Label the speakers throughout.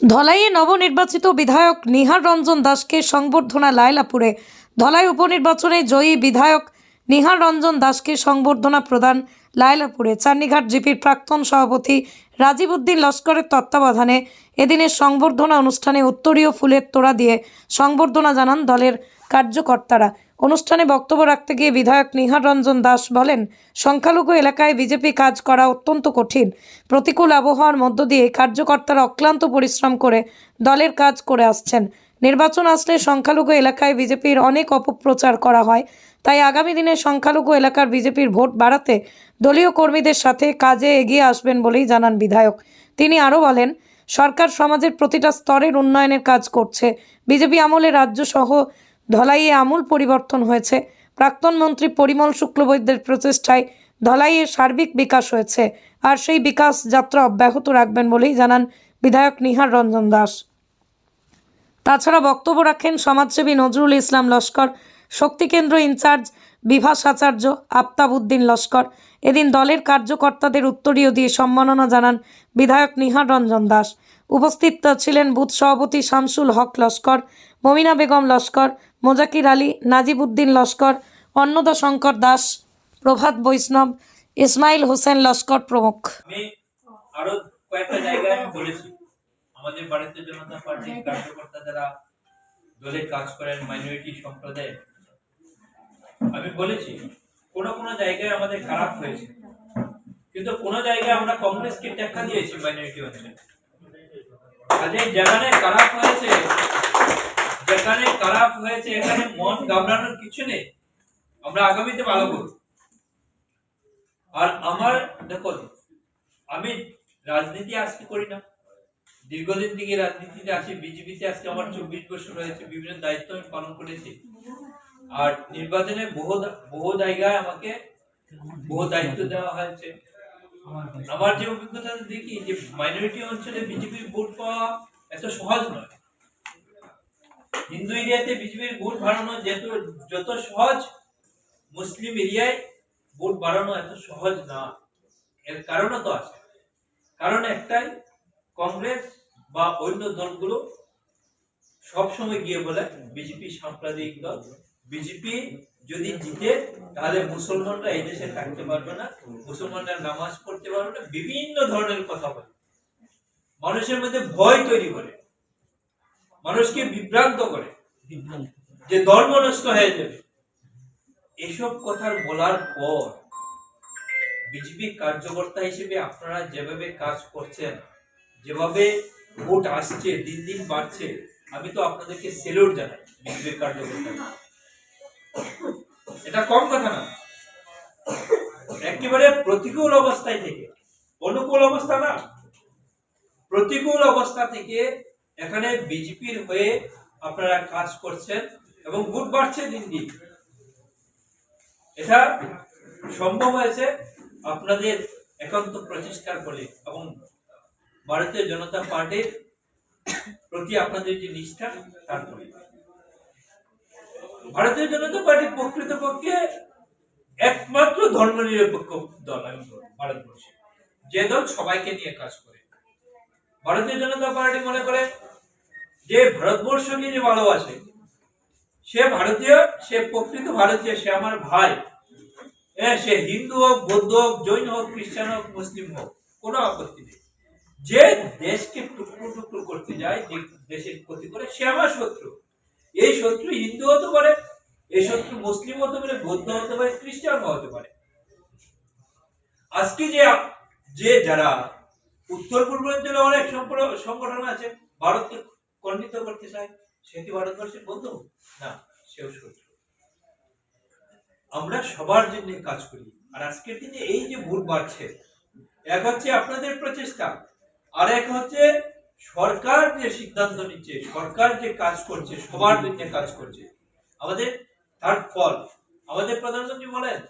Speaker 1: ধলাইয়ে নবনির্বাচিত বিধায়ক নিহার রঞ্জন দাসকে সংবর্ধনা লায়লাপুরে ধলাই উপনির্বাচনে জয়ী বিধায়ক নিহার রঞ্জন দাসকে সংবর্ধনা প্রদান লায়লাপুরে চান্নিঘাট জিপির প্রাক্তন সভাপতি রাজীব উদ্দিন লস্করের তত্ত্বাবধানে এদিনের সংবর্ধনা অনুষ্ঠানে উত্তরীয় ফুলের তোড়া দিয়ে সংবর্ধনা জানান দলের কার্যকর্তারা। অনুষ্ঠানে বক্তব্য রাখতে গিয়ে বিধায়ক নিহার রঞ্জন দাস বলেন, সংখ্যালঘু এলাকায় বিজেপি কাজ করা অত্যন্ত কঠিন। প্রতিকূল আবহাওয়ার মধ্য দিয়ে কার্যকর্তারা অক্লান্ত পরিশ্রম করে দলের কাজ করে আসছেন। নির্বাচন আসলে সংখ্যালঘু এলাকায় বিজেপির অনেক অপপ্রচার করা হয়। তাই আগামী দিনে সংখ্যালঘু এলাকার বিজেপির ভোট বাড়াতে দলীয় কর্মীদের সাথে কাজে এগিয়ে আসবেন বলেই জানান বিধায়ক। তিনি আরও বলেন, সরকার সমাজের প্রতিটা স্তরের উন্নয়নের কাজ করছে। বিজেপি আমলে রাজ্য সহ ধলাইয়ে আমূল পরিবর্তন হয়েছে। প্রাক্তন মন্ত্রী পরিমল শুক্লবৈদ্যের প্রচেষ্টায় ধলাইয়ের সার্বিক বিকাশ হয়েছে আর সেই বিকাশ যাত্রা অব্যাহত রাখবেন বলেই জানান বিধায়ক নিহার রঞ্জন দাস। তাছাড়া বক্তব্য রাখেন সমাজসেবী নজরুল ইসলাম লস্কর শক্তিকেন্দ্র ইনচার্জ বিভাস আচার্য, আফতাব উদ্দিন লস্কর। এদিন দলের কার্যকর্তাদের উত্তরীয় দিয়ে সম্মাননা জানান বিধায়ক নিহার রঞ্জন দাস। উপস্থিত ছিলেন বুথ সভাপতি শামসুল হক লস্কর, মমিনা বেগম লস্কর, মোজাকির আলী, নাজিব উদ্দিন লস্কর, অন্নদা শঙ্কর দাস, প্রভাত বৈষ্ণব, ইসমাইল হোসেন লস্কর প্রমুখ।
Speaker 2: আমি বলেছি, আমাদের ভারতীয় জনতা পার্টির কার্যকর্তা যারা দলে কাজ করেন মাইনরিটি সম্প্রদায় আমি বলেছি, কোনো কোনো জায়গায় আমাদের খারাপ হয়েছে। কিন্তু কোনো জায়গায় আমরা কংগ্রেসকে টেক্কা দিয়েছি মাইনরিটি অঞ্চলে। কাজে যেখানে খারাপ হয়েছে, যেখানে খারাপ হয়েছে, এখানে মন ঘাবড়ানোর কিছু নেই। আমরা আগামীতে ভালো করব। আর আমার, দেখো, আমি রাজনীতি আজকে করি না। দীর্ঘদিন থেকে রাজনীতিতে আছি, বিজেপিতে আজকে আমার চব্বিশ বছর হয়েছে, বিভিন্ন দায়িত্ব আমি পালন করেছি। আর নির্বাচনে বহু বহু জায়গায় আমাকে বহু দায়িত্ব দেওয়া হয়েছে। আমার যে অভিজ্ঞতা দেখি, যে মাইনরিটি অঞ্চলে বিজেপির ভোট পাওয়া এত সহজ নয়। হিন্দু এরিয়াতে বিজেপির ভোট বাড়ানো যেত, যত সহজ, মুসলিম এরিয়ায় ভোট বাড়ানো এত সহজ না। এর কারণও তো আছে। কারণ একটাই, কংগ্রেস বা অন্য দলগুলো সবসময় গিয়ে বলে, বিজেপি সাম্প্রদায়িক দল, বিজেপি যদি জিতে, তাহলে মুসলমানরা এই দেশে থাকতে পারবে না, মুসলমানরা নামাজ পড়তে পারবে না, বিভিন্ন ধরনের কথা বলে। মানুষের মধ্যে ভয় তৈরি করে। মানুষকে বিভ্রান্ত করে। যে ধর্ম নষ্ট হয়ে যাবে। এসব কথা বলার পর বিজেপি কার্যকর্তা হিসেবে আপনারা যেভাবে কাজ করছেন, যেভাবে ভোট আসছে, দিন দিন বাড়ছে, আমি তো আপনাদেরকে সেলুট জানাই বিজেপির কার্যকর্তা এটা কম কথা না। একেবারে প্রতিকূল অবস্থায় থেকে, অনুকূল অবস্থা না। প্রতিকূল অবস্থা থেকে এখানে বিজেপির হয়ে আপনারা কাজ করছেন এবং ভোট বাড়ছে দিন দিন। এটা সম্ভব হয়েছে আপনাদের একান্ত প্রচেষ্টার ফলে এবং ভারতীয় জনতা পার্টির প্রতি আপনাদের যে নিষ্ঠা, তার ফলে। ভারতীয় জনতা পার্টি প্রকৃতপক্ষে একমাত্র ধর্মনিরপেক্ষ দল আমি ভারতবর্ষে। যে দল সবাইকে নিয়ে কাজ করে। ভারতীয় জনতা পার্টি মনে করে যে ভারতবর্ষকে যে ভালোবাসে সে ভারতীয়, সে প্রকৃত ভারতীয়, সে আমার ভাই। হ্যাঁ সে হিন্দু হোক, বৌদ্ধ হোক, জৈন হোক, খ্রিস্টান হোক, মুসলিম হোক, কোনো আপত্তি নেই। যে দেশকে টুকরো টুকরো করতে যায়, যে দেশের ক্ষতি করে, সে আমার শত্রু। এই শত্রু হিন্দু হতে পারে, এই শত্রু মুসলিম হতে পারে, বৌদ্ধ হতে পারে, খ্রিস্টান হতে পারে। আজকে যে যে যারা উত্তর পূর্বাঞ্চলে অনেক সংগঠন আছে ভারতকে খণ্ডিত করতে চায়, সে কি ভারতবর্ষের বন্ধু না, সেও শত্রু। আমরা সবার জন্য কাজ করি, আর আজকের দিনে এই যে ভুল বাড়ছে, এক হচ্ছে আপনাদের প্রচেষ্টা, আর এক হচ্ছে সরকার যে সিদ্ধান্ত নিচ্ছে, সরকার যে কাজ করছে, সবার জন্য কাজ করছে, আমাদের তার ফল। আমাদের প্রধানমন্ত্রী বলেন,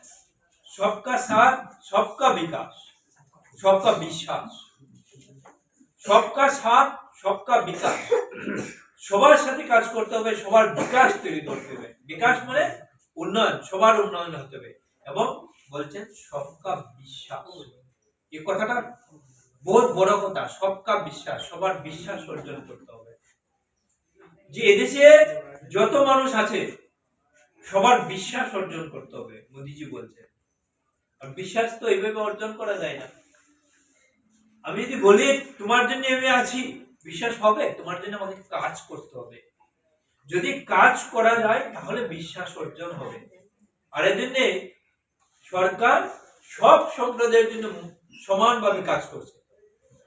Speaker 2: সবকা সাথ, সবকা বিকাশ, সবকা বিশ্বাস। সবকা সাথ, সবকা বিকাশ। সবার সাথে কাজ করতে হবে, সবার বিকাশ তৈরি করতে হবে। বিকাশ মানে উন্নয়ন, সবার উন্নয়ন হতে হবে। এবং বলছেন, সবকা বিশ্বাস। এই কথাটা বহুত বড় কথা সবকা বিশ্বাস, সবার বিশ্বাস অর্জন করতে হবে। যে এদেশে যত মানুষ আছে, সবার বিশ্বাস অর্জন করতে হবে, মোদিজি বলছে। আর বিশ্বাস তো এইভাবে অর্জন করা যায় না। আমি যদি বলি, তোমার জন্য আমি আছি, বিশ্বাস হবে? তোমার জন্য আমাকে কাজ করতে হবে। যদি কাজ করা যায়, তাহলে বিশ্বাস অর্জন হবে। আর এর জন্যে সরকার সব সম্প্রদায়ের জন্য সমানভাবে কাজ করছে।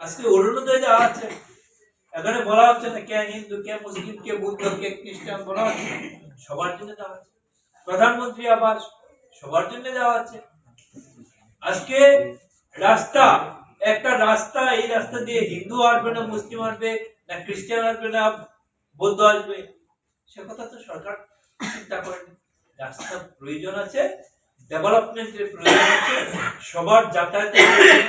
Speaker 2: আজকে অরুণোদয় দেওয়া আছে। এখানে বলা হচ্ছে না কে হিন্দু, কে মুসলিম, কে বুদ্ধ, কে খ্রিস্টান বলা হচ্ছে সবার জন্য দেওয়া আছে প্রধানমন্ত্রী আবাস সবার জন্য দেওয়া আছে আজকে রাস্তা, একটা রাস্তা, এই রাস্তা দিয়ে হিন্দু আসবে না, মুসলিম আসবে না, খ্রিস্টান আসবে না, বৌদ্ধ আসবে, সে কথা তো সরকার চিন্তা করেনি। রাস্তার প্রয়োজন আছে ডেভেলপমেন্টের প্রয়োজন আছে, সবার যাতায়াতের